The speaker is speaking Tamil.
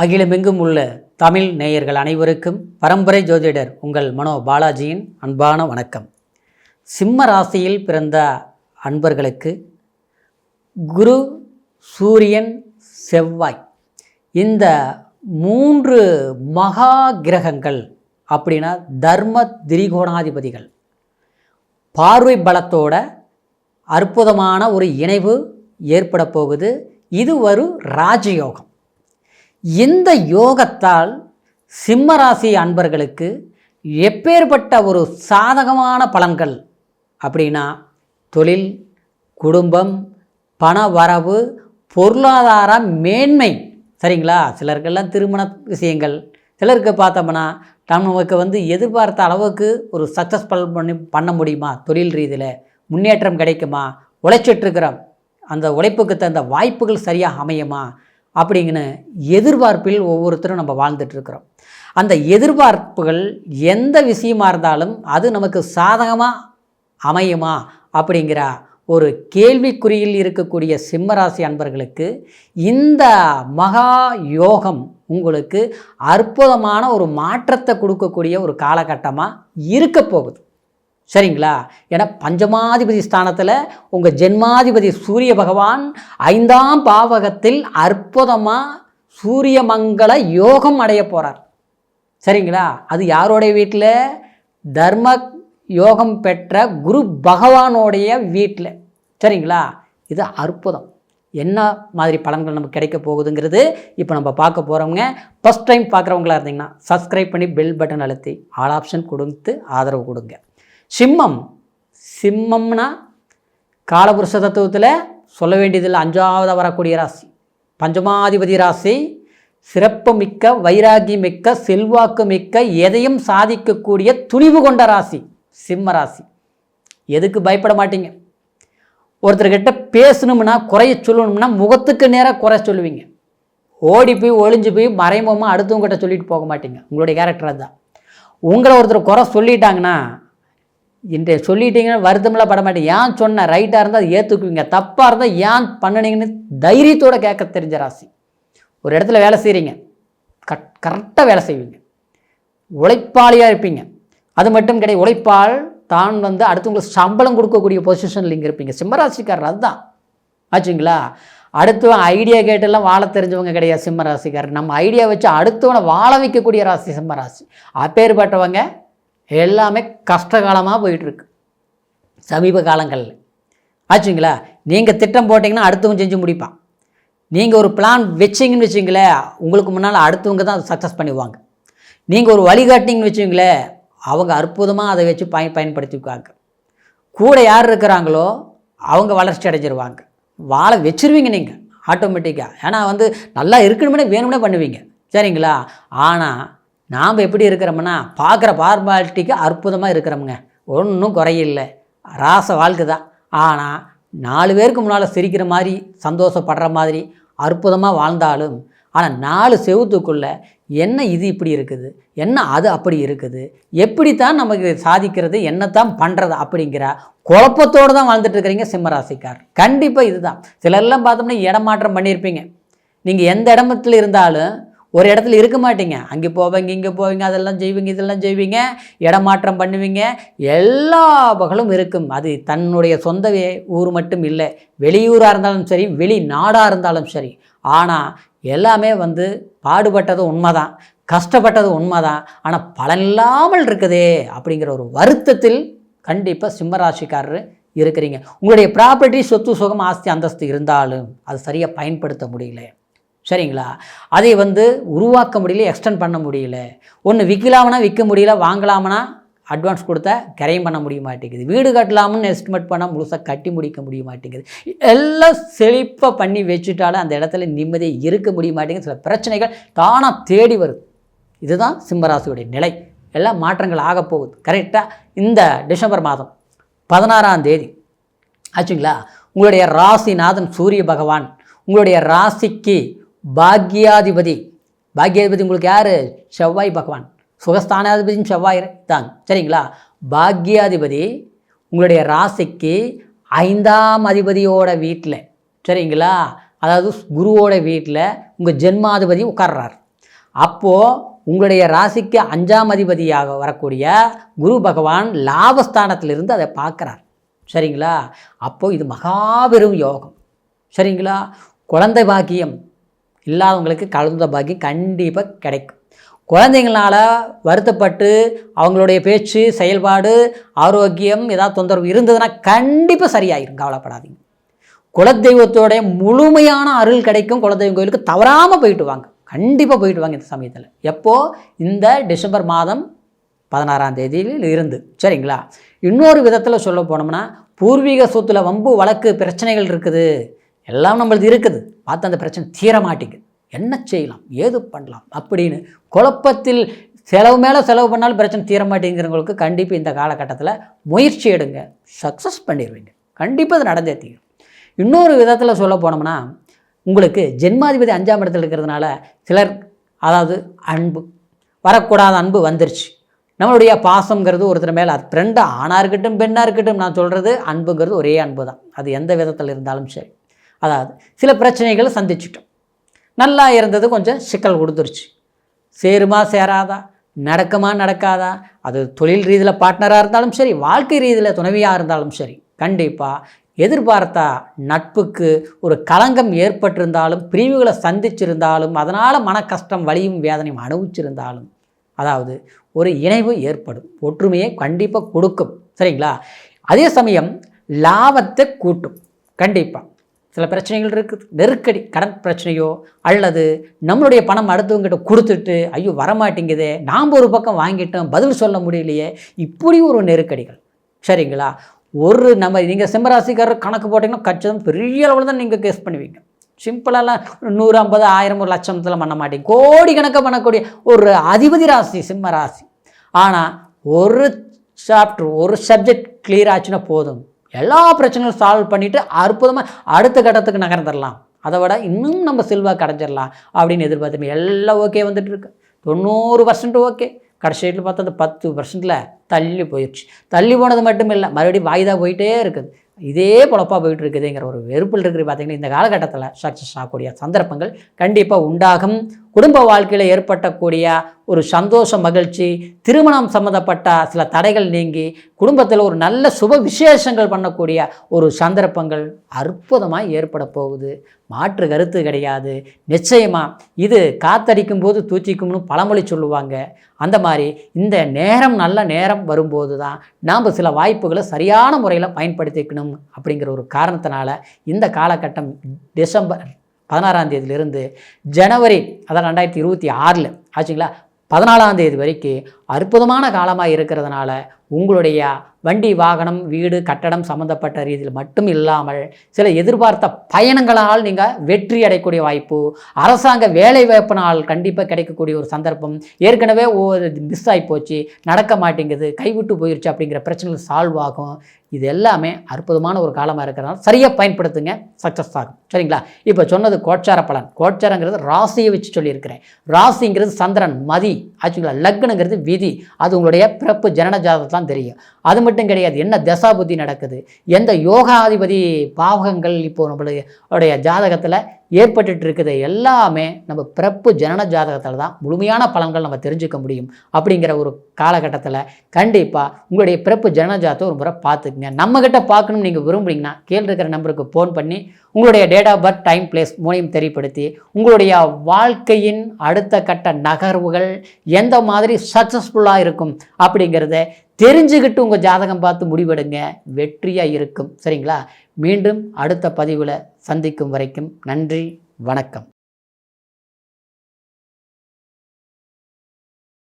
அகிலமெங்கும் உள்ள தமிழ் நேயர்கள் அனைவருக்கும் பரம்பரை ஜோதிடர் உங்கள் மனோ பாலாஜியின் அன்பான வணக்கம். சிம்ம ராசியில் பிறந்த அன்பர்களுக்கு குரு சூரியன் செவ்வாய் இந்த மூன்று மகா கிரகங்கள் அப்படின்னா தர்ம திரிகோணாதிபதிகள். பார்வை பலத்தோட அற்புதமான ஒரு இணைவு ஏற்பட போகுது. இது ஒரு ராஜயோகம். இந்த யோகத்தால் சிம்மராசி அன்பர்களுக்கு எப்பேற்பட்ட ஒரு சாதகமான பலன்கள் அப்படின்னா தொழில் குடும்பம் பண வரவு பொருளாதார மேன்மை. சரிங்களா? சிலருக்கெல்லாம் திருமண விஷயங்கள். சிலருக்கு பார்த்தோம்னா நமக்கு வந்து எதிர்பார்த்த அளவுக்கு ஒரு சக்ஸஸ் பண்ணி பண்ண முடியுமா? தொழில் ரீதியில் முன்னேற்றம் கிடைக்குமா? உழைச்சிட்ருக்கிறோம் அந்த உழைப்புக்கு தகுந்த வாய்ப்புகள் சரியாக அமையுமா? அப்படிங்கிற எதிர்பார்ப்பில் ஒவ்வொருத்தரும் நம்ம வாழ்ந்துட்டுருக்குறோம். அந்த எதிர்பார்ப்புகள் எந்த விஷயமா இருந்தாலும் அது நமக்கு சாதகமாக அமையுமா அப்படிங்கிற ஒரு கேள்விக்குறியில் இருக்கக்கூடிய சிம்மராசி அன்பர்களுக்கு இந்த மகா யோகம் உங்களுக்கு அற்புதமான ஒரு மாற்றத்தை கொடுக்கக்கூடிய ஒரு காலகட்டமாக இருக்க போகுது சரிங்களா? ஏன்னா பஞ்சமாதிபதி ஸ்தானத்தில் உங்கள் ஜென்மாதிபதி சூரிய பகவான் ஐந்தாம் பாவகத்தில் அற்புதமாக சூரிய மங்கள யோகம் அடைய போகிறார் சரிங்களா? அது யாரோடைய வீட்டில் தர்ம யோகம் பெற்ற குரு பகவானோடைய வீட்டில் சரிங்களா? இது அற்புதம். என்ன மாதிரி பலன்கள் நமக்கு கிடைக்க போகுதுங்கிறது இப்போ நம்ம பார்க்க போகிறவங்க ஃபஸ்ட் டைம் பார்க்குறவங்களா இருந்தீங்கன்னா சப்ஸ்கிரைப் பண்ணி பெல் பட்டன் அழுத்தி ஆல் ஆப்ஷன் கொடுத்து ஆதரவு கொடுங்க. சிம்மம். சிம்மம்னா காலபுருஷ தத்துவத்தில் சொல்ல வேண்டியதில்லை. அஞ்சாவது வரக்கூடிய ராசி. பஞ்சமாதிபதி ராசி. சிறப்பு மிக்க வைராகி மிக்க செல்வாக்கு மிக்க எதையும் சாதிக்கக்கூடிய துணிவு கொண்ட ராசி. சிம்ம ராசி. எதுக்கு பயப்பட மாட்டீங்க? ஒருத்தர்கிட்ட பேசணும்னா குறைய சொல்லணும்னா முகத்துக்கு நேராக குறை சொல்லுவீங்க. ஓடி போய் ஒளிஞ்சு போய் மறைமுகமாக அடுத்தவங்ககிட்ட சொல்லிட்டு போக மாட்டீங்க. உங்களுடைய கேரக்டர் அதுதான் உங்களை ஒருத்தர் குறை சொல்லிட்டாங்கன்னா இன்றைய சொல்லிட்டீங்கன்னா வருத்தமெல்லாம் பட மாட்டேன். ஏன் சொன்ன? ரைட்டாக இருந்தால் அதை ஏற்றுக்குவீங்க தப்பாக இருந்தால் ஏன் பண்ணுனீங்கன்னு தைரியத்தோடு கேட்க தெரிஞ்ச ராசி. ஒரு இடத்துல வேலை செய்கிறீங்க கட் கரெக்டாக வேலை செய்வீங்க. உழைப்பாளியாக இருப்பீங்க. அது மட்டும் கிடையாது உழைப்பால் தான் வந்து அடுத்தவங்களுக்கு சம்பளம் கொடுக்கக்கூடிய பொசிஷனில் இங்கே இருப்பீங்க. சிம்மராசிக்காரர் அதுதான். ஆச்சுங்களா? அடுத்தவன் ஐடியா கேட்டெல்லாம் வாழ தெரிஞ்சவங்க கிடையாது சிம்ம ராசிக்காரர் நம்ம ஐடியா வச்சு அடுத்தவனை வாழ வைக்கக்கூடிய ராசி சிம்ம ராசி அப்பேற்பட்டவங்க எல்லாமே கஷ்டகாலமாக போயிட்டுருக்கு. சமீப காலங்களில். ஆச்சுங்களா? நீங்கள் திட்டம் போட்டிங்கன்னா அடுத்தவங்க செஞ்சு முடிப்பான். நீங்கள் ஒரு பிளான் வச்சிங்கன்னு வச்சிங்களேன் உங்களுக்கு முன்னால் அடுத்தவங்க தான் சக்ஸஸ் பண்ணுவாங்க நீங்கள் ஒரு வழிகாட்டிங்கன்னு வச்சுங்களேன் அவங்க அற்புதமாக அதை வச்சு பயன் பயன்படுத்திக்குவாங்க. கூட யார் இருக்கிறாங்களோ அவங்க வளர்ச்சி அடைஞ்சிருவாங்க. வாழை வச்சிருவீங்க நீங்கள் ஆட்டோமேட்டிக்காக ஏன்னா வந்து நல்லா இருக்கணுமே வேணும்னே பண்ணுவீங்க. சரிங்களா? ஆனால் நாம் எப்படி இருக்கிறோம்னா பார்க்குற பார்மாலிட்டிக்கு அற்புதமாக இருக்கிறோமுங்க. ஒன்றும் குறையில்லை. ராச வாழ்க்கை தான். ஆனால் நாலு பேருக்கு முன்னால் சிரிக்கிற மாதிரி சந்தோஷப்படுற மாதிரி அற்புதமாக வாழ்ந்தாலும் ஆனால் நாலு செவுத்துக்குள்ளே என்ன இது இப்படி இருக்குது? என்ன அது அப்படி இருக்குது? எப்படித்தான் நமக்கு சாதிக்கிறது? என்னத்தான் பண்ணுறது அப்படிங்கிற குழப்பத்தோடு தான் வாழ்ந்துட்டு இருக்கிறீங்க சிம்மராசிக்கார். கண்டிப்பாக இதுதான். சிலர்லாம் பார்த்தோம்னா இடமாற்றம் பண்ணியிருப்பீங்க. நீங்கள் எந்த இடத்துல இருந்தாலும் ஒரு இடத்துல இருக்க மாட்டீங்க. அங்கே போவீங்க இங்கே போவீங்க அதெல்லாம் செய்வீங்க இதெல்லாம் செய்வீங்க. இடமாற்றம் பண்ணுவீங்க. எல்லா பகலும் இருக்கும். அது தன்னுடைய சொந்த ஊர் மட்டும் இல்லை. வெளியூராக இருந்தாலும் சரி வெளிநாடாக இருந்தாலும் சரி. ஆனால் எல்லாமே வந்து பாடுபட்டது உண்மைதான். கஷ்டப்பட்டது உண்மைதான். ஆனால் பலன் இல்லாமல் இருக்குதே அப்படிங்கிற ஒரு வருத்தத்தில் கண்டிப்பாக சிம்மராசிக்காரர் இருக்கிறீங்க. உங்களுடைய ப்ராப்பர்ட்டி சொத்து சுகம் ஆஸ்தி அந்தஸ்து இருந்தாலும் அது சரியாக பயன்படுத்த முடியல. சரிங்களா? அதை வந்து உருவாக்க முடியல எக்ஸ்டெண்ட் பண்ண முடியல. ஒன்று விற்கலாமனா விற்க முடியல வாங்கலாமனா அட்வான்ஸ் கொடுத்தா கரையும் பண்ண முடிய மாட்டேங்குது. வீடு கட்டலாம்னு எஸ்டிமேட் பண்ணால் முழுசாக கட்டி முடிக்க முடிய மாட்டேங்குது. எல்லாம் செழிப்பாக பண்ணி வச்சுட்டாலும் அந்த இடத்துல நிம்மதியாக இருக்க முடிய மாட்டேங்குது. சில பிரச்சனைகள் தானாக தேடி வருது. இதுதான் சிம்மராசியுடைய நிலை. எல்லாம் மாற்றங்கள் ஆக போகுது. கரெக்டாக இந்த டிசம்பர் மாதம் பதினாறாம் தேதி. ஆச்சுங்களா? உங்களுடைய ராசிநாதன் சூரிய பகவான். உங்களுடைய ராசிக்கு பாக்யாதிபதி. பாக்யாதிபதி உங்களுக்கு யார்? செவ்வாய் பகவான். சுகஸ்தானாதிபதியும் செவ்வாய் தான். சரிங்களா? பாக்யாதிபதி உங்களுடைய ராசிக்கு ஐந்தாம் அதிபதியோட வீட்டில் சரிங்களா? அதாவது குருவோட வீட்டில் உங்கள் ஜென்மாதிபதி உட்கார்றார். அப்போது உங்களுடைய ராசிக்கு அஞ்சாம் அதிபதியாக வரக்கூடிய குரு பகவான் லாபஸ்தானத்திலிருந்து அதை பார்க்குறார். சரிங்களா? அப்போது இது மகாபெரும் யோகம். சரிங்களா? குழந்தை பாக்கியம். இல்லாதவங்களுக்கு கலந்த பாக்கியம் கண்டிப்பாக கிடைக்கும். குழந்தைங்களால வருத்தப்பட்டு அவங்களுடைய பேச்சு செயல்பாடு ஆரோக்கியம் ஏதாவது தொந்தரவு இருந்ததுன்னா கண்டிப்பாக சரியாயிரும். கவலைப்படாதீங்க. குலதெய்வத்தோடைய முழுமையான அருள் கிடைக்கும். குலதெய்வம் கோயிலுக்கு தவறாமல் போயிட்டு வாங்க. கண்டிப்பாக போயிட்டு வாங்க இந்த சமயத்தில். எப்போது இந்த டிசம்பர் மாதம் பதினாறாம் தேதியில் இருந்து. சரிங்களா? இன்னொரு விதத்தில் சொல்ல போனோம்னா பூர்வீக சொத்துல வம்பு வழக்கு பிரச்சனைகள் இருக்குது. எல்லாம் நம்மளது இருக்குது. பார்த்து அந்த பிரச்சனை தீர மாட்டேங்குது. என்ன செய்யலாம்? ஏது பண்ணலாம்? அப்படின்னு குழப்பத்தில் செலவு மேலே செலவு பண்ணாலும் பிரச்சனை தீர மாட்டேங்கிறவங்களுக்கு கண்டிப்பாக இந்த காலகட்டத்தில் முயற்சி எடுங்க. சக்ஸஸ் பண்ணிடுவீங்க. கண்டிப்பாக அது நடந்தே தீரும். இன்னொரு விதத்தில் சொல்ல போனோம்னா உங்களுக்கு ஜென்மாதிபதி அஞ்சாம் இடத்துல இருக்கிறதுனால சிலர் அதாவது அன்பு வரக்கூடாத அன்பு வந்துருச்சு. நம்மளுடைய பாசங்கிறது ஒருத்தர் மேலே அது ஃப்ரெண்டு ஆணாக இருக்கட்டும் பெண்ணாக இருக்கட்டும் நான் சொல்கிறது அன்புங்கிறது ஒரே அன்பு தான் அது எந்த விதத்தில் இருந்தாலும் சரி. அதாவது சில பிரச்சனைகளை சந்திச்சிட்டோம். நல்லா இருந்தது கொஞ்சம் சிக்கல் கொடுத்துருச்சு சேருமா சேராதா? நடக்குமா நடக்காதா? அது தொழில் ரீதியில் பார்ட்னராக இருந்தாலும் சரி வாழ்க்கை ரீதியில் துணைவியாக இருந்தாலும் சரி கண்டிப்பாக எதிர்பார்த்தா நட்புக்கு ஒரு களங்கம் ஏற்பட்டிருந்தாலும் பிரிவுகளை சந்திச்சிருந்தாலும் அதனால் மன கஷ்டம் வலியும் வேதனையும் அனுபவிச்சிருந்தாலும் அதாவது ஒரு இணைவு ஏற்படும். ஒற்றுமையை கண்டிப்பாக கொடுக்கும். சரிங்களா? அதே சமயம் லாபத்தை கூட்டும். கண்டிப்பாக சில பிரச்சனைகள் இருக்குது நெருக்கடி கடன் பிரச்சனையோ அல்லது நம்மளுடைய பணம் அடுத்தவங்ககிட்ட கொடுத்துட்டு ஐயோ வரமாட்டேங்குதே நாம் ஒரு பக்கம் வாங்கிட்டோம் பதில் சொல்ல முடியலையே இப்படி ஒரு நெருக்கடிகள். சரிங்களா? ஒரு நம்ம நீங்கள் சிம்மராசிக்காரர் கணக்கு போட்டிங்கன்னா கச்சிதம் பெரிய அளவில் தான் நீங்கள் கேஸ் பண்ணுவீங்க. சிம்பிளெல்லாம் நூறு ஐம்பது ஆயிரம் ஒரு லட்சத்தில் பண்ண மாட்டீங்க. கோடி கணக்காக பண்ணக்கூடிய ஒரு அதிபதி ராசி சிம்ம ராசி. ஆனால் ஒரு சாப்டர் ஒரு சப்ஜெக்ட் கிளியர் ஆச்சுன்னா போதும். எல்லா பிரச்சனையும் சால்வ் பண்ணிவிட்டு அற்புதமாக அடுத்த கட்டத்துக்கு நகர்ந்துடலாம் அதை விட இன்னும் நம்ம செல்வாக்கு அடைஞ்சிடலாம் அப்படின்னு எதிர்பார்த்து எல்லாம் ஓகே வந்துட்டு இருக்கு. தொண்ணூறு பர்சன்ட் ஓகே கடைசி பார்த்தா அந்த பத்து பர்சன்ட்டில் தள்ளி போயிடுச்சு தள்ளி போனது மட்டும் இல்லை மறுபடியும் வாய்தா போயிட்டே இருக்குது. இதே பொழப்பாக போயிட்டு இருக்குதுங்கிற ஒரு வெறுப்பில் இருக்கிற பார்த்திங்கன்னா இந்த காலகட்டத்தில் சக்ஸஸ் ஆகக்கூடிய சந்தர்ப்பங்கள் கண்டிப்பாக உண்டாகும். குடும்ப வாழ்க்கையில் ஏற்பட்டக்கூடிய ஒரு சந்தோஷ மகிழ்ச்சி திருமணம் சம்மந்தப்பட்ட சில தடைகள் நீங்கி குடும்பத்தில் ஒரு நல்ல சுப விசேஷங்கள் பண்ணக்கூடிய ஒரு சந்தர்ப்பங்கள் அற்புதமாக ஏற்பட போகுது. மாற்று கருத்து கிடையாது. நிச்சயமாக இது காத்தடிக்கும் போது தூச்சிக்கும்னு பழமொழி சொல்லுவாங்க. அந்த மாதிரி இந்த நேரம் நல்ல நேரம் வரும்போது தான் நாம் சில வாய்ப்புகளை சரியான முறையில் பயன்படுத்திக்கணும் அப்படிங்கிற ஒரு காரணத்தினால இந்த காலகட்டம் டிசம்பர் பதினாறாம் தேதியிலிருந்து ஜனவரி அதான் ரெண்டாயிரத்தி இருபத்தி ஆறில் ஆச்சுங்களா? பதினாலாம் தேதி வரைக்கும் அற்புதமான காலமாக இருக்கிறதுனால உங்களுடைய வண்டி வாகனம் வீடு கட்டடம் சம்மந்தப்பட்ட ரீதியில் மட்டும் இல்லாமல் சில எதிர்பார்த்த பயணங்களால் நீங்கள் வெற்றி அடையக்கூடிய வாய்ப்பு அரசாங்க வேலை வாய்ப்பினால் கண்டிப்பாக கிடைக்கக்கூடிய ஒரு சந்தர்ப்பம். ஏற்கனவே ஒரு மிஸ் ஆகி போச்சு நடக்க மாட்டேங்குது கைவிட்டு போயிடுச்சு அப்படிங்கிற பிரச்சனைகள் சால்வ் ஆகும். இது எல்லாமே அற்புதமான ஒரு காலமாக இருக்கிறனால சரியாக பயன்படுத்துங்க சக்ஸஸ் ஆகும். சரிங்களா? இப்போ சொன்னது கோட்சார பலன். கோட்சாரங்கிறது ராசியை வச்சு சொல்லியிருக்கிறேன். ராசிங்கிறது சந்திரன் மதி. ஆச்சுங்களா? லக்னங்கிறது விதி. அது உங்களுடைய பிறப்பு ஜனன ஜாதகத்தான் தெரியும். அது மட்டும் கிடையாது என்ன தசா புத்தி நடக்குது? எந்த யோகாதிபதி பாவகங்கள் இப்போ நம்மளுடைய ஜாதகத்தில் ஏற்பட்டுட்டு இருக்குது எல்லாமே நம்ம பிறப்பு ஜனன ஜாதகத்தில் தான் முழுமையான பலன்கள் நம்ம தெரிஞ்சுக்க முடியும். அப்படிங்கிற ஒரு காலகட்டத்தில் கண்டிப்பாக உங்களுடைய பிறப்பு ஜனன ஜாதகத்தை ஒரு முறை பார்த்துக்குங்க. நம்மக்கிட்ட பார்க்கணும்னு நீங்கள் விரும்புறீங்கன்னா கீழே இருக்கிற நம்பருக்கு ஃபோன் பண்ணி உங்களுடைய date of birth time place மூலியம் தெரியப்படுத்தி உங்களுடைய வாழ்க்கையின் அடுத்த கட்ட நகர்வுகள் எந்த மாதிரி சக்ஸஸ்ஃபுல்லாக இருக்கும் அப்படிங்கிறத தெரிஞ்சுக்கிட்டு உங்கள் ஜாதகம் பார்த்து முடிவெடுங்க. வெற்றியாக இருக்கும். சரிங்களா? மீண்டும் அடுத்த பதிவில் சந்திக்கும் வரைக்கும் நன்றி வணக்கம்.